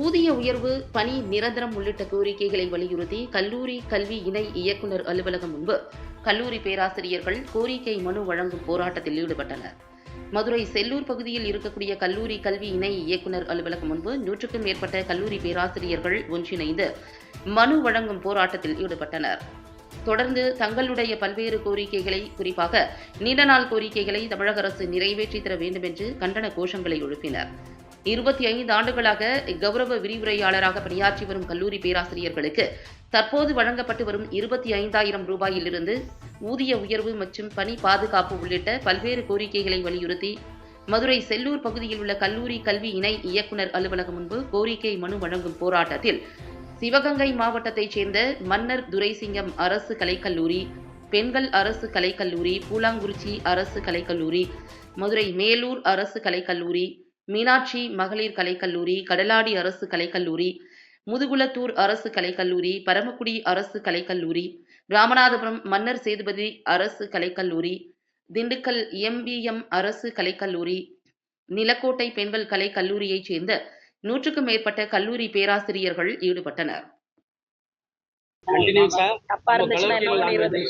ஊதிய உயர்வு பணி நிரந்தரம் உள்ளிட்ட கோரிக்கைகளை வலியுறுத்தி கல்லூரி கல்வி இணை இயக்குநர் அலுவலகம் முன்பு கல்லூரி பேராசிரியர்கள் கோரிக்கை மனு வழங்கும் போராட்டத்தில் ஈடுபட்டனர். மதுரை செல்லூர் பகுதியில் இருக்கக்கூடிய கல்லூரி கல்வி இணை இயக்குநர் அலுவலகம் முன்பு நூற்றுக்கும் மேற்பட்ட கல்லூரி பேராசிரியர்கள் ஒன்றிணைந்து மனு வழங்கும் போராட்டத்தில் ஈடுபட்டனர். தொடர்ந்து தங்களுடைய பல்வேறு கோரிக்கைகளை குறிப்பாக நீண்ட நாள் கோரிக்கைகளை தமிழக அரசு நிறைவேற்றி தர வேண்டும் என்று கண்டன கோஷங்களை எழுப்பினர். இருபத்தி ஐந்து ஆண்டுகளாக கௌரவ விரிவுரையாளராக பணியாற்றி வரும் கல்லூரி பேராசிரியர்களுக்கு தற்போது வழங்கப்பட்டு வரும் இருபத்தி ஐந்தாயிரம் ரூபாயிலிருந்து ஊதிய உயர்வு மற்றும் பணி பாதுகாப்பு உள்ளிட்ட பல்வேறு கோரிக்கைகளை வலியுறுத்தி மதுரை செல்லூர் பகுதியில் உள்ள கல்லூரி கல்வி இணை இயக்குநர் அலுவலகம் முன்பு கோரிக்கை மனு வழங்கும் போராட்டத்தில் சிவகங்கை மாவட்டத்தைச் சேர்ந்த மன்னர் துரைசிங்கம் அரசு கலைக்கல்லூரி பெண்கள் அரசு கலைக்கல்லூரி பூலாங்குறிச்சி அரசு கலைக்கல்லூரி மதுரை மேலூர் அரசு கலைக்கல்லூரி மீனாட்சி மகளிர் கலைக்கல்லூரி கடலாடி அரசு கலைக்கல்லூரி முதுகுளத்தூர் அரசு கலைக்கல்லூரி பரமக்குடி அரசு கலைக்கல்லூரி ராமநாதபுரம் மன்னர் சேதுபதி அரசு கலைக்கல்லூரி திண்டுக்கல் எம்பிஎம் அரசு கலைக்கல்லூரி நிலக்கோட்டை பெண்கள் கலைக்கல்லூரியைச் சேர்ந்த நூற்றுக்கும் மேற்பட்ட கல்லூரி பேராசிரியர்கள் ஈடுபட்டனர். தப்பா இருந்துச்சுன்னா என்ன பண்ணிடுறது?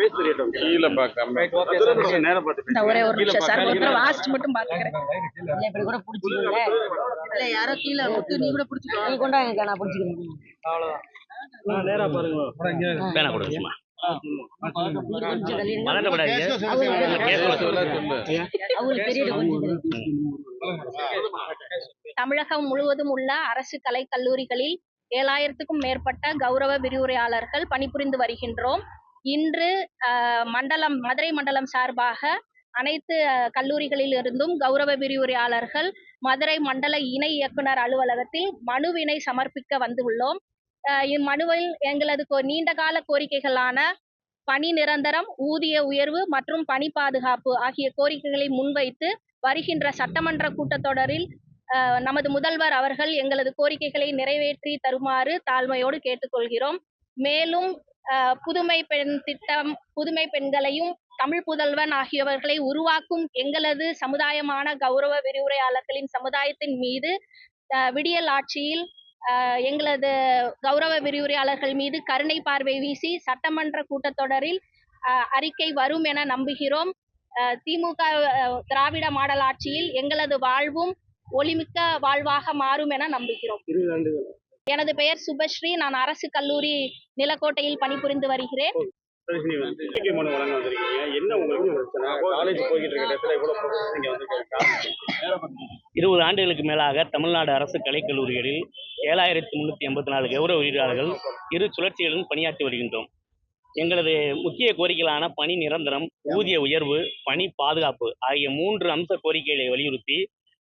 கொஞ்சம் தள்ளி பேச தெரியட்டும் கீழே பார்க்காம. ரைட் ஓகே சார் நேரம் பார்த்து இந்த ஒரே ஒரு கீழே நிமிஷம் சார் பார்க்காம. ஒருத்தர் வாசிச்சு மட்டும் பாத்துக்கிறேன் இல்ல இப்படி கூட புடிச்சுக்கோங்க. இல்ல யாரோ கீழே முத்து நீ கூட பிடிச்சிக்கோ. நீ கொண்டாங்க நான் புடிச்சுக்கிறேன். அவ்வளவுதான் நேரா பாருங்க. பேனா கொடுங்க சும்மா கொஞ்சம் தள்ளி இருங்க. மறந்துவிடாதீங்க அவங்களுக்கு தெரியுது. கொஞ்சம் தமிழகம் முழுவதும் உள்ள அரசு கலை கல்லூரிகளில் ஏழாயிரத்துக்கும் மேற்பட்ட கௌரவ விரிவுரையாளர்கள் பணிபுரிந்து வருகின்றோம். இன்று மண்டலம் மதுரை மண்டலம் சார்பாக அனைத்து கல்லூரிகளில் இருந்தும் கௌரவ விரிவுரையாளர்கள் மதுரை மண்டல இணை இயக்குனர் அலுவலகத்தில் மனுவினை சமர்ப்பிக்க வந்துள்ளோம் இம்மனுவில் எங்களது கோ- நீண்ட கால கோரிக்கைகளான பணி நிரந்தரம் ஊதிய உயர்வு மற்றும் பணி பாதுகாப்பு ஆகிய கோரிக்கைகளை முன்வைத்து வருகின்ற சட்டமன்ற கூட்டத்தொடரில் நமது முதல்வர் அவர்கள் எங்களது கோரிக்கைகளை நிறைவேற்றி தருமாறு தாழ்மையோடு கேட்டுக்கொள்கிறோம். மேலும் புதுமை பெண் திட்டம் புதுமை பெண்களையும் தமிழ் புதல்வன் ஆகியவர்களை உருவாக்கும் எங்களது சமுதாயமான கௌரவ விரிவுரையாளர்களின் சமுதாயத்தின் மீது அஹ், விடியல் ஆட்சியில் எங்களது கௌரவ விரிவுரையாளர்கள் மீது கருணை பார்வை வீசி சட்டமன்ற கூட்டத்தொடரில் அஹ், அறிக்கை வரும் என நம்புகிறோம். அஹ், திமுக திராவிட மாடல் ஆட்சியில் எங்களது வாழ்வும் ஒளிமிக்க வாழ்வாக மாறும் என நம்புகிறோம். ஆண்டுகள் எனது பெயர் சுபஸ்ரீ. நான் அரசு கல்லூரி நிலக்கோட்டையில் பணிபுரிந்து வருகிறேன். இருபது ஆண்டுகளுக்கு மேலாக தமிழ்நாடு அரசு கலைக்கல்லூரிகளில் ஏழாயிரத்தி முன்னூற்றி எண்பத்தி நாலு கௌரவ உயிரிழாளர்கள் இரு சுழற்சிகளிலும் பணியாற்றி வருகின்றோம். எங்களது முக்கிய கோரிக்கைகளான பணி நிரந்தரம் ஊதிய உயர்வு பணி பாதுகாப்பு ஆகிய மூன்று அம்ச கோரிக்கைகளை வலியுறுத்தி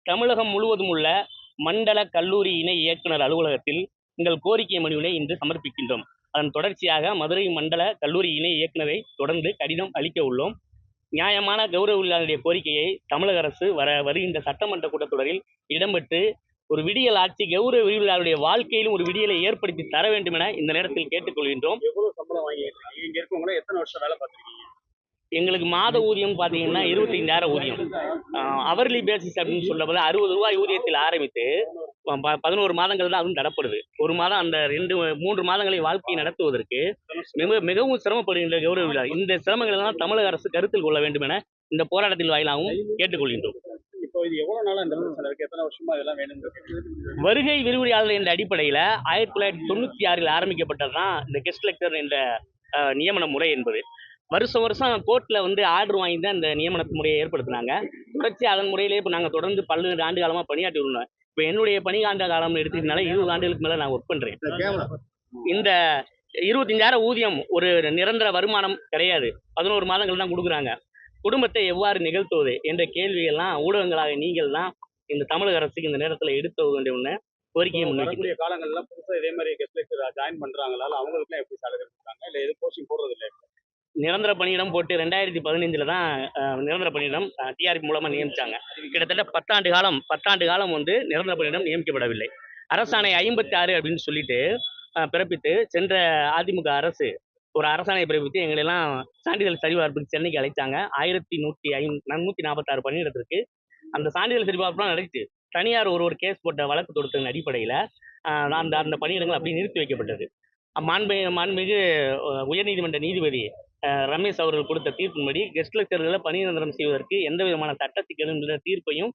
தமிழகம் முழுவதும் உள்ள மண்டல கல்லூரி இணை இயக்குனர் அலுவலகத்தில் எங்கள் கோரிக்கை மனுவினை இன்று சமர்ப்பிக்கின்றோம். அதன் தொடர்ச்சியாக மதுரை மண்டல கல்லூரி இணை இயக்குனரை தொடர்ந்து கடிதம் அளிக்க உள்ளோம். நியாயமான கௌரவ கோரிக்கையை தமிழக அரசு வர வருகின்ற சட்டமன்ற கூட்டத்தொடரில் இடம்பெற்று ஒரு விடியல் ஆட்சி கௌரவ விரிவுரையாளருடைய வாழ்க்கையிலும் ஒரு விடியலை ஏற்படுத்தி தர வேண்டும் என இந்த நேரத்தில் கேட்டுக்கொள்கின்றோம். எவ்வளவு சம்பளம் வாங்கி இங்க இருக்கவங்கள எத்தனை வருஷம் வேலை பார்த்துருக்கீங்க? எங்களுக்கு மாத ஊதியம் பார்த்தீங்கன்னா இருபத்தைந்தாயிரம் ஊதியம். அவர்லி பேசிஸ் அப்படின்னு சொல்லப்போது அறுபது ரூபாய் ஊதியத்தில் ஆரம்பித்து பதினோரு மாதங்கள் தான் அதுவும் தரப்படுது ஒரு மாதம் அந்த ரெண்டு மூன்று மாதங்களை வாழ்க்கையை நடத்துவதற்கு மிக மிகவும் சிரமப்படுகின்ற கௌரவ விழா. இந்த சிரமங்கள் எல்லாம் தமிழக அரசு கருத்தில் கொள்ள வேண்டும் என இந்த போராட்டத்தில் வாயிலாகவும் கேட்டுக்கொள்கின்றோம். வருகை விரிவுரையாளர் என்ற அடிப்படையில் ஆயிரத்தி தொள்ளாயிரத்தி தொண்ணூற்றி ஆறில் ஆரம்பிக்கப்பட்டது தான் இந்த கெஸ்ட் லெக்சர் என்ற நியமன முறை என்பது. வருஷம் வருஷம் கோர்ட்டில் வந்து ஆர்டர் வாங்கி தான் இந்த நியமன முறையை ஏற்படுத்தினாங்க. தொடர்ச்சி அதன் முறையிலே இப்போ நாங்கள் தொடர்ந்து பல்வேறு ஆண்டு காலமாக பணியாற்றி வருவோம் இப்போ என்னுடைய பணியாண்ட காலம் எடுத்துக்கிட்டனால இருபது ஆண்டுகளுக்கு மேலே நான் ஒர்க் பண்ணுறேன் இந்த இருபத்தஞ்சாயிரம் ஊதியம் ஒரு நிரந்தர வருமானம் கிடையாது. பதினோரு மாதங்கள் தான் கொடுக்குறாங்க. குடும்பத்தை எவ்வாறு நிகழ்த்துவது என்ற கேள்வியெல்லாம் ஊடகங்களாக நீங்கள் தான் இந்த தமிழக அரசுக்கு இந்த நேரத்தில் எடுத்து வேண்டிய ஒன்று கோரிக்கையை முன்வைக்கிறேன். வரக்கூடிய காலங்கள்ல புதுசா இதே மாதிரி கெஸ்ட் லெக்சர் ஜாயின் பண்றாங்களா இல்ல அவங்களுக்கு எப்படி சேலரி கொடுக்குறாங்க? இல்ல எது போஸ்டிங் போடுறது இல்ல நிரந்தர பணியிடம் போட்டு ரெண்டாயிரத்தி பதினைஞ்சில் தான் நிரந்தர பணியிடம் டிஆர்பி மூலமாக நியமித்தாங்க கிட்டத்தட்ட பத்தாண்டு காலம் பத்தாண்டு காலம் வந்து நிரந்தர பணியிடம் நியமிக்கப்படவில்லை. அரசாணை ஐம்பத்தி ஆறு அப்படின்னு சொல்லிட்டு பிறப்பித்து சென்ற அதிமுக அரசு ஒரு அரசாணையை பிறப்பித்து எங்களெல்லாம் சான்றிதழ் சரிபார்ப்புக்கு சென்னைக்கு அழைத்தாங்க ஆயிரத்தி நூற்றி ஐ நூற்றி நாற்பத்தாறு பணியிடத்திற்கு அந்த சான்றிதழ் சரிபார்ப்புலாம் நடந்துச்சு. தனியார் ஒரு ஒரு கேஸ் போட்ட வழக்கு தொடுத்ததன் அடிப்படையில் அந்த அந்த பணியிடங்கள் அப்படியே நிறுத்தி வைக்கப்பட்டது. மாண்பு மாண்புமிகு உயர்நீதிமன்ற நீதிபதி ரமேஷ் அவர்கள் கொடுத்த தீர்ப்பின்படி கெஸ்ட் லெக்சர்களை பணி நிரந்தரம் செய்வதற்கு எந்த விதமான சட்ட தீர்ப்பையும்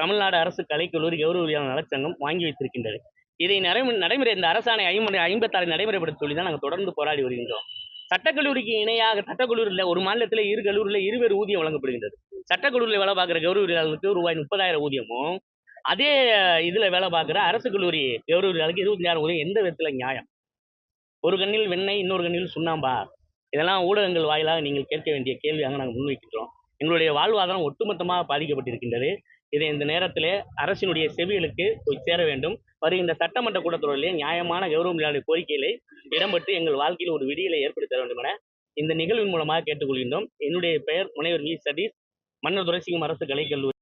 தமிழ்நாடு அரசு கலைக்கல்லூரி கௌரவ நலச்சங்கம் வாங்கி வைத்திருக்கின்றது. இதை நடைமுறை நடைமுறை இந்த அரசாணை ஐம்பது ஐம்பத்தாறு நடைமுறைப்படுத்த சொல்லி தான் நாங்கள் தொடர்ந்து போராடி வருகின்றோம். சட்டக்கல்லூரிக்கு இணையாக சட்டக்கல்லூரியில் ஒரு மாநிலத்தில் இரு கல்லூரியில் இருவேறு ஊதியம் வழங்கப்படுகின்றது. சட்டக்கல்லூரியில் வேலை பார்க்குற கௌரவியாளர்களுக்கு ரூபாய் முப்பதாயிரம் ஊதியமும் அதே இதில் வேலை பார்க்குற அரசு கல்லூரி கௌரவ இருபத்தஞ்சாயிரம் ஊதியம் எந்த விதத்தில் நியாயம்? ஒரு கண்ணில் வெண்ணெய் இன்னொரு கண்ணில் சுண்ணாம்பா? இதெல்லாம் ஊடகங்கள் வாயிலாக நீங்கள் கேட்க வேண்டிய கேள்வியாக நாங்கள் முன்வைக்கின்றோம். எங்களுடைய வாழ்வாதாரம் ஒட்டுமொத்தமாக பாதிக்கப்பட்டிருக்கின்றது. இதை இந்த நேரத்திலே அரசினுடைய செவிகளுக்கு போய் சேர வேண்டும். வருகின்ற சட்டமன்ற கூட்டத்தொடரிலே நியாயமான கௌரவ கோரிக்கைகளை இடம்பெற்று எங்கள் வாழ்க்கையில் ஒரு விடியலை ஏற்படுத்த வேண்டும் என இந்த நிகழ்வின் மூலமாக கேட்டுக்கொள்கின்றோம். என்னுடைய பெயர் முனைவர் வி. சதீஷ். மன்னர் துரைசிங்கம் அரசு கலைக்கல்லூரி